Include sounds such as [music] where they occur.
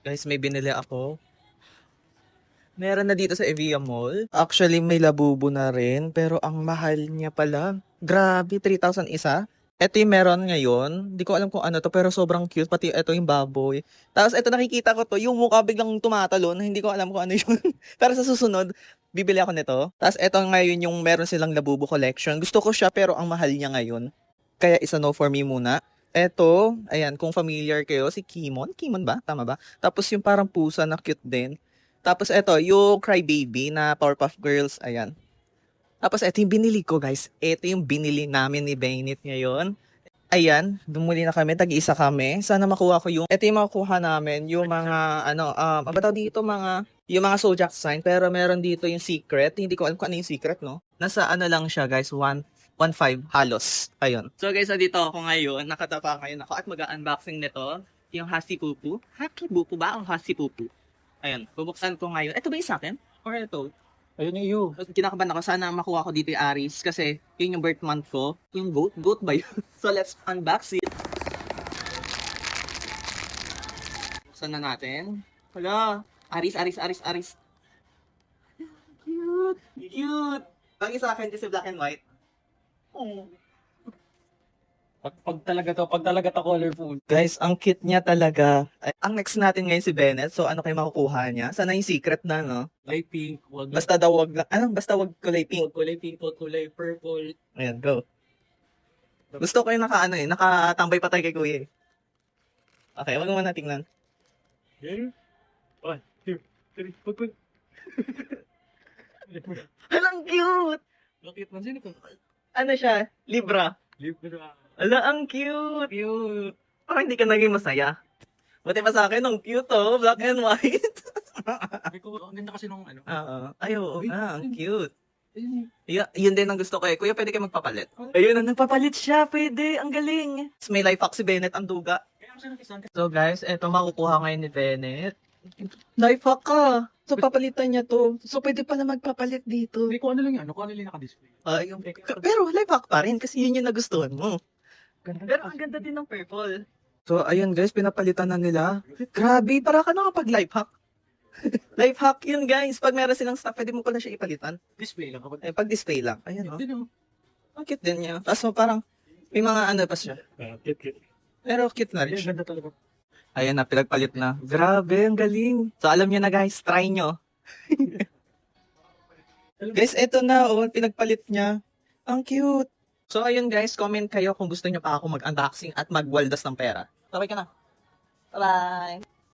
Guys, may binili ako. Meron na dito sa Evia Mall. Actually, may labubo na rin. Pero ang mahal niya pala. Grabe, 3,000 isa. Ito yung meron ngayon. Hindi ko alam kung ano to, pero sobrang cute. Pati ito yung baboy. Tapos ito nakikita ko to, yung mukha biglang tumatalon. Hindi ko alam kung ano yun. [laughs] pero sa susunod, bibili ako nito. Tapos ito ngayon yung meron silang labubo collection. Gusto ko siya, pero ang mahal niya ngayon. Kaya isa no for me muna. Eto, ayan, kung familiar kayo, si Kimon. Kimon ba? Tama ba? Tapos yung parang pusa na cute din. Tapos eto, yung Crybaby na Powerpuff Girls, ayan. Tapos eto yung binili ko, guys. Eto yung binili namin ni Bainit ngayon. Ayan, dumuli na kami, tag-isa kami. Sana makuha ko yung, eto yung makukuha namin, yung mga, ano, um, ano ba tawag dito, mga, yung mga Sojak sign, pero meron dito yung secret. Hindi ko alam kung ano yung secret, no? Nasa ano lang siya, guys, 1, 1.5 halos. Ayun. So guys, dito ako ngayon. Nakatapa ngayon ako at mag-unboxing nito. Yung Hasi Pupu. Haki Pupu ba o Hasi Pupu? Ayun. Bubuksan ko ngayon. Ito ba yung sa akin? Or ito? Ayun yung iyo. Kinakabahan ako. Sana makuha ko dito yung Aris. Kasi yun yung birth month ko. Yung goat. Goat ba yun? [laughs] so let's unbox it. Buksan na natin. Hala. Aris, Aris, Aris, Aris. Cute. Cute. Ang isa akin kasi black and white. Pag, pag talaga to, pag talaga to colorful. Guys, ang cute niya talaga. Ay, ang next natin ngayon si Bennett. So, ano kayo makukuha niya? Sana yung secret na, no? Kulay pink, wag Basta daw wag lang. Ano? Basta wag kulay pink. kulay pink, wag kulay purple. Ayan, go. Gusto ko yung naka, ano eh, nakatambay pa tayo kay kuya eh. Okay, wag mo na tingnan. Yan. One, two, three, pag pag. Halang cute! Bakit man sino ko? Ano siya? Libra. Libra. Ala, ang cute! Cute! Parang hindi ka naging masaya. Buti pa sa akin, ang cute oh, black and white. Sabi ko, ang ganda kasi nung ano. Oo. Ay, oo nga, ang cute. Yeah, yun din ang gusto ko eh. Kuya, pwede kayo magpapalit. Ayun, na, nagpapalit siya. Pwede. Ang galing. May life hack si Bennett, ang duga. So guys, eto makukuha ngayon ni Bennett. Hack ka. So papalitan niya to. So pwede pala magpapalit dito. Hindi ko ano lang yan, ano ko ano lang yung naka-display. Ah, yung- pero life hack pa rin kasi yun yung nagustuhan mo. Ganda Pero ang ganda din ng purple. So ayun guys, pinapalitan na nila. Grabe, para ka nakapag life hack. [laughs] life hack yun guys. Pag meron silang stock, pwede mo pala siya ipalitan. display lang kapag. Eh, pag display lang. Ayun oh. Hindi no. Ang cute din niya. Tapos parang may mga ano pa siya. Ah, cute, cute. Pero cute na rin Ayun, siya. ganda talaga. Ayan na, pinagpalit na. Grabe, ang galing. So, alam niyo na guys, try nyo. [laughs] guys, eto na, oh, pinagpalit niya. Ang cute. So, ayun guys, comment kayo kung gusto niyo pa ako mag-unboxing at magwaldas ng pera. Sabay ka na. Bye-bye!